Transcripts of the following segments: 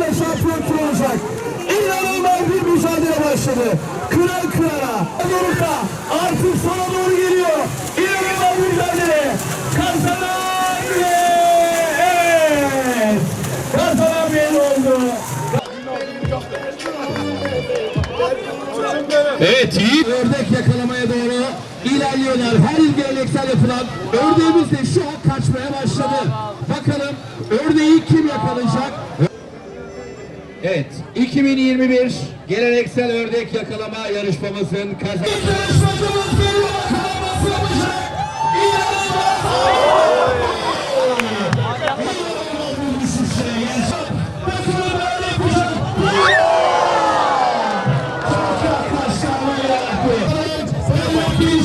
yarışmasında şampiyon kim olacak? İnanılmaz bir mücadele başladı. Kıran kırana. Dorukta artık sona doğru geliyor. İnanılmaz mücadele. Kazanan ve evet. Kazanan belli oldu. Evet Yiğit. Ördek yakalamaya doğru ilerliyorlar. Her il geleneksel yapılan ördeğimiz de şu an kaçmaya başladı. Bakalım ördeği kim yakalayacak? Evet 2021 geleneksel ördek yakalama yarışmamızın yapacak. İnanılmaz bir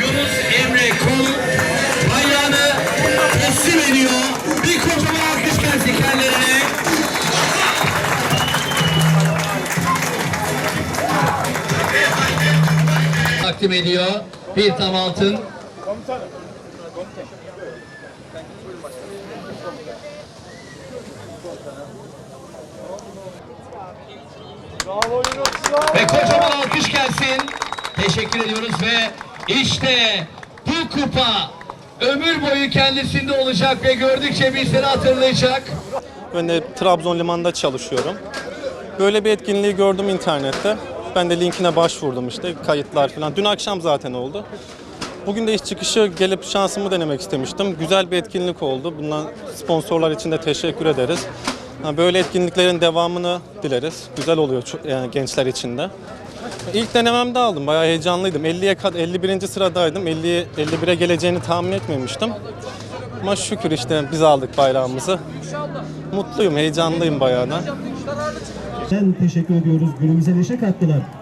Yunus Emre Kul ayağını teslim ediyor. Bir kocaman alkış gelsin kendilerine. Takdim ediyor. Bir tam altın. Ve kocaman alkış gelsin. Teşekkür ediyoruz ve işte bu kupa ömür boyu kendisinde olacak ve gördükçe bizleri hatırlayacak. Ben de Trabzon limanında çalışıyorum. Böyle bir etkinliği gördüm internette. Ben de linkine başvurdum işte kayıtlar falan. Dün akşam zaten oldu. Bugün de iş çıkışı gelip şansımı denemek istemiştim. Güzel bir etkinlik oldu. Bundan sponsorlar için de teşekkür ederiz. Böyle etkinliklerin devamını dileriz. Güzel oluyor gençler için de. İlk denememde aldım. Bayağı heyecanlıydım. 50'ye kad 51. sıradaydım. 50'ye 51'e geleceğini tahmin etmemiştim. Ama şükür işte biz aldık bayrağımızı. Mutluyum, heyecanlıyım bayağı da. Ben teşekkür ediyoruz. Günümüze neşe kattılar.